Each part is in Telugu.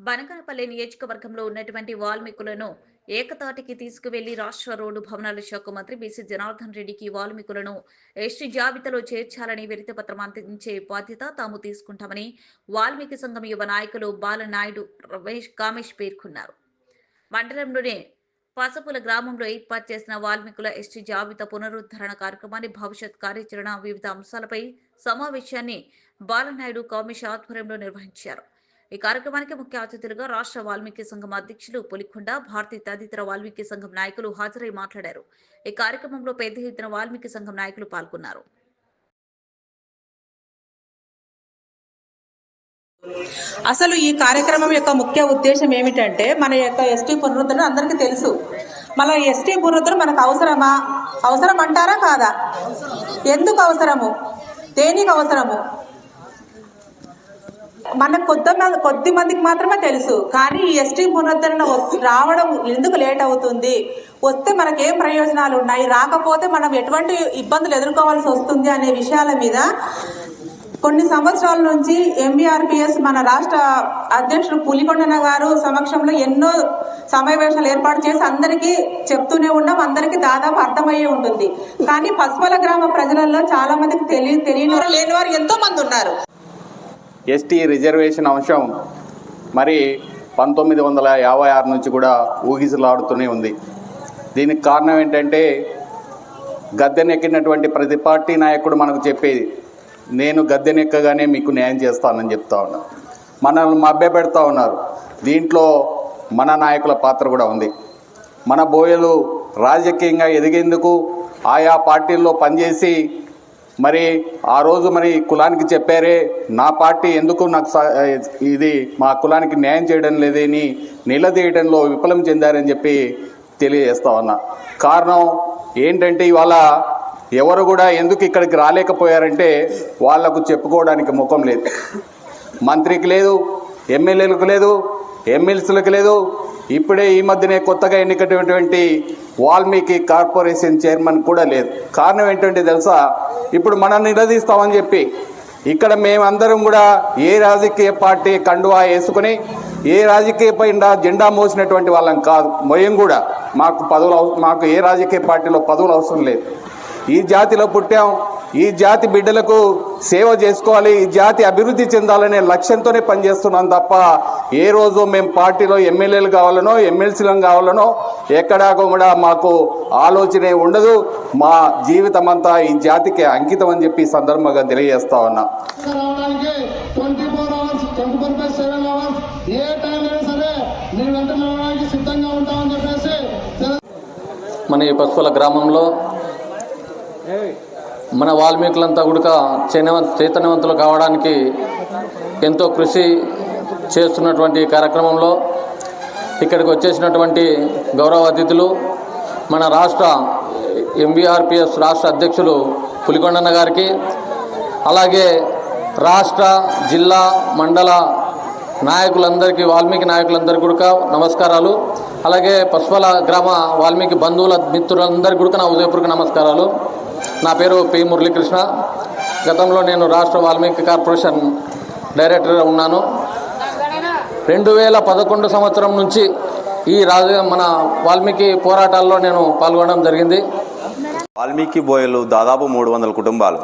బనకనపల్లి నియోజకవర్గంలో ఉన్నటువంటి వాల్మీకులను ఏకతాటికి తీసుకువెళ్ళి రాష్ట్ర రోడ్డు భవనాల శాఖ మంత్రి బీసీ జనార్దన్ రెడ్డికి వాల్మీకులను ఎస్టీ జాబితాలో చేర్చాలని వినతిపత్రం అందించే బాధ్యత తాము తీసుకుంటామని వాల్మీకి సంఘం యువ నాయకులు బాలనాయుడు రమేష్ కామేష్ పేర్కొన్నారు. మండలంలోని పసపుల గ్రామంలో ఏర్పాటు చేసిన వాల్మీకుల ఎస్టీ జాబితా పునరుద్ధరణ కార్యక్రమాన్ని భవిష్యత్ కార్యాచరణ వివిధ అంశాలపై సమావేశాన్ని బాలనాయుడు కామేష్ ఆధ్వర్యంలో నిర్వహించారు. ఈ కార్యక్రమానికి ముఖ్య అతిథులుగా రాష్ట్ర వాల్మీకి సంఘం అధ్యక్షులు పులికొండ భారతీ తదితర వాల్మీకి సంఘం నాయకులు హాజరై మాట్లాడారు. ఈ కార్యక్రమంలో పెద్ద ఎత్తున వాల్మీకి సంఘం నాయకులు పాల్గొన్నారు. అసలు ఈ కార్యక్రమం యొక్క ముఖ్య ఉద్దేశం ఏమిటంటే మన యొక్క ఎస్టీ పునరుద్ధరణ అందరికీ తెలుసు. మన ఎస్టీ పునరుద్ధరణ మనకు అవసరమా? అవసరం అంటారా కాదా? ఎందుకు అవసరము? దేనికి అవసరము? మన కొద్ది కొద్ది మందికి మాత్రమే తెలుసు. కానీ ఈ ఎస్టీ పునరుద్ధరణ రావడం ఎందుకు లేట్ అవుతుంది? వస్తే మనకేం ప్రయోజనాలు ఉన్నాయి రాకపోతే మనం ఎటువంటి ఇబ్బందులు ఎదుర్కోవాల్సి వస్తుంది అనే విషయాల మీద కొన్ని సంవత్సరాల నుంచి ఎంబీఆర్పిఎస్ మన రాష్ట్ర అధ్యక్షుడు పులికొండన గారు సమక్షంలో ఎన్నో సమావేశాలు ఏర్పాటు చేసి అందరికీ చెప్తూనే ఉన్నాం. అందరికీ దాదాపు అర్థమయ్యే ఉంటుంది. కానీ పసుపల గ్రామ ప్రజలలో చాలా మందికి తెలియ తెలియని లేని వారు ఎంతో మంది ఉన్నారు. ఎస్టీ రిజర్వేషన్ అంశం మరి పంతొమ్మిది వందల యాభై ఆరు నుంచి కూడా ఊగిసలాడుతూనే ఉంది. దీనికి కారణం ఏంటంటే గద్దెనెక్కినటువంటి ప్రతి పార్టీ నాయకుడు మనకు చెప్పేది నేను గద్దెనెక్కగానే మీకు న్యాయం చేస్తానని చెప్తా ఉన్నా. మనల్ని మభ్యపెడతా ఉన్నారు. దీంట్లో మన నాయకుల పాత్ర కూడా ఉంది. మన బోయలు రాజకీయంగా ఎదిగేందుకు ఆయా పార్టీల్లో పనిచేసి మరి ఆ రోజు మరి కులానికి చెప్పారే నా పార్టీ ఎందుకు నాకు స- ఇది మా కులానికి న్యాయం చేయడం లేదని నిలదీయడంలో విఫలం చెందారని చెప్పి తెలియజేస్తా ఉన్నా. కారణం ఏంటంటే ఇవాళ ఎవరు కూడా ఎందుకు ఇక్కడికి రాలేకపోయారంటే వాళ్ళకు చెప్పుకోవడానికి ముఖం లేదు. మంత్రికి లేదు ఎమ్మెల్యేలకు లేదు ఎమ్మెల్సీలకు లేదు. ఇప్పుడే ఈ మధ్యనే కొత్తగా ఎన్నికటువంటి వాల్మీకి కార్పొరేషన్ చైర్మన్ కూడా లేదు. కారణం ఏంటంటే తెలుసా? ఇప్పుడు మనం నిలదీస్తామని చెప్పి ఇక్కడ మేమందరం కూడా ఏ రాజకీయ పార్టీ కండువా వేసుకుని ఏ రాజకీయ పైన జెండా మోసినటువంటి వాళ్ళం కాదు. మొయం కూడా మాకు పదవులు మాకు ఏ రాజకీయ పార్టీలో పదవులు అవసరం లేదు. ఈ జాతిలో పుట్టాం. ఈ జాతి బిడ్డలకు సేవ చేసుకోవాలి ఈ జాతి అభివృద్ధి చెందాలనే లక్ష్యంతోనే పనిచేస్తున్నాం తప్ప ఏ రోజు మేము పార్టీలో ఎమ్మెల్యేలు కావాలనో ఎమ్మెల్సీలను కావాలనో ఎక్కడా కూడా మాకు ఆలోచనే ఉండదు. మా జీవితం అంతా ఈ జాతికి అంకితం అని చెప్పి సందర్భంగా తెలియజేస్తా ఉన్నా. మన ఈ పసుపుల గ్రామంలో మన వాల్మీకులంతా కూడా చైతన్య చైతన్యవంతులు కావడానికి ఎంతో కృషి చేస్తున్నటువంటి కార్యక్రమంలో ఇక్కడికి వచ్చేసినటువంటి గౌరవ అతిథులు మన రాష్ట్ర ఎంబీఆర్పిఎస్ రాష్ట్ర అధ్యక్షులు పులికొండన్న గారికి అలాగే రాష్ట్ర జిల్లా మండల నాయకులందరికీ వాల్మీకి నాయకులందరికీ కూడా నమస్కారాలు. అలాగే పసుపల గ్రామ వాల్మీకి బంధువుల మిత్రులందరికీ కూడా నా ఉదయపూర్వక నమస్కారాలు. నా పేరు పి మురళీకృష్ణ. గతంలో నేను రాష్ట్ర వాల్మీకి కార్పొరేషన్ డైరెక్టర్గా ఉన్నాను. రెండు వేల పదకొండు సంవత్సరం నుంచి ఈ రాజ మన వాల్మీకి పోరాటాల్లో నేను పాల్గొనడం జరిగింది. వాల్మీకి బోయలు దాదాపు మూడు వందల కుటుంబాలు.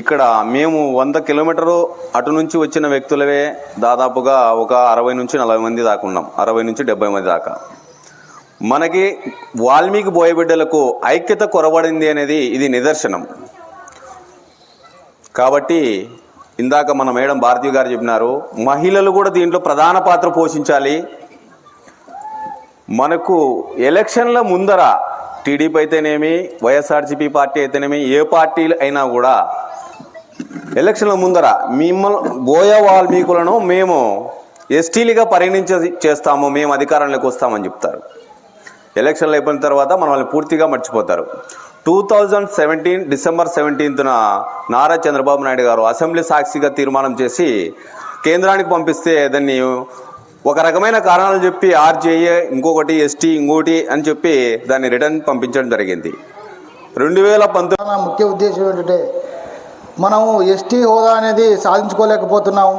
ఇక్కడ మేము వంద కిలోమీటరు అటు నుంచి వచ్చిన వ్యక్తులవే దాదాపుగా ఒక అరవై నుంచి నలభై మంది దాకా ఉన్నాం. అరవై నుంచి డెబ్బై మంది దాకా. మనకి వాల్మీకి బోయబిడ్డలకు ఐక్యత కొరబడింది అనేది ఇది నిదర్శనం. కాబట్టి ఇందాక మన మేడం భారతీయ గారు చెప్పినారు మహిళలు కూడా దీంట్లో ప్రధాన పాత్ర పోషించాలి. మనకు ఎలక్షన్ల ముందర టీడీపీ అయితేనేమి వైఎస్ఆర్సీపీ పార్టీ అయితేనేమి ఏ పార్టీలు అయినా కూడా ఎలక్షన్ల ముందర మిమ్మల్ని బోయ వాల్మీకులను మేము ఎస్టీలుగా పరిగణించ చేస్తాము మేము అధికారంలోకి వస్తామని చెప్తారు. ఎలక్షన్లు అయిపోయిన తర్వాత మనల్ని పూర్తిగా మర్చిపోతారు. టూ థౌజండ్ సెవెంటీన్ డిసెంబర్ సెవెంటీన్త్న నారా చంద్రబాబు నాయుడు గారు అసెంబ్లీ సాక్షిగా తీర్మానం చేసి కేంద్రానికి పంపిస్తే దాన్ని ఒక రకమైన కారణాలు చెప్పి ఆర్జేఏ ఇంకొకటి ఎస్టీ ఇంకోటి అని చెప్పి దాన్ని రిటర్న్ పంపించడం జరిగింది. రెండు వేల పంతొమ్మిది ముఖ్య ఉద్దేశం ఏంటంటే మనము ఎస్టీ హోదా అనేది సాధించుకోలేకపోతున్నాం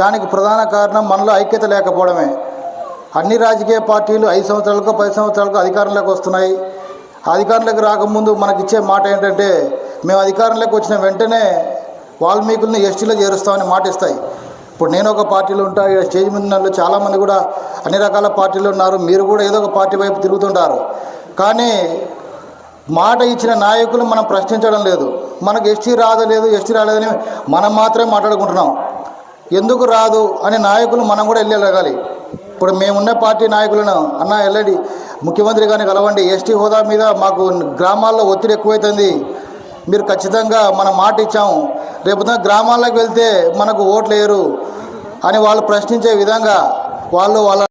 దానికి ప్రధాన కారణం మనలో ఐక్యత లేకపోవడమే. అన్ని రాజకీయ పార్టీలు ఐదు సంవత్సరాలకు పది సంవత్సరాలకు అధికారంలోకి వస్తున్నాయి. అధికారంలోకి రాకముందు మనకిచ్చే మాట ఏంటంటే మేము అధికారంలోకి వచ్చిన వెంటనే వాల్మీకుల్ని ఎస్టీలో చేరుస్తామని మాట ఇస్తాయి. ఇప్పుడు నేను ఒక పార్టీలో ఉంటా ఇక్కడ స్టేజ్ మీద నన్ను చాలామంది కూడా అన్ని రకాల పార్టీలు ఉన్నారు. మీరు కూడా ఏదో ఒక పార్టీ వైపు తిరుగుతుంటారు. కానీ మాట ఇచ్చిన నాయకులు మనం ప్రశ్నించడం లేదు. మనకు ఎస్టీ రాదలేదు ఎస్టీ రాలేదని మనం మాత్రమే మాట్లాడుకుంటున్నాం. ఎందుకు రాదు అనే నాయకులు మనం కూడా వెళ్ళి వెళ్ళగాలి ఇప్పుడు మేమున్న పార్టీ నాయకులను అన్న వెళ్ళండి ముఖ్యమంత్రి గారిని కలవండి. ఎస్టీ హోదా మీద మాకు గ్రామాల్లో ఒత్తిడి ఎక్కువైతుంది. మీరు ఖచ్చితంగా మన మాట ఇచ్చాము. రేపు గ్రామాల్లోకి వెళ్తే మనకు ఓట్లు వేయరు అని వాళ్ళు ప్రశ్నించే విధంగా వాళ్ళు వాళ్ళ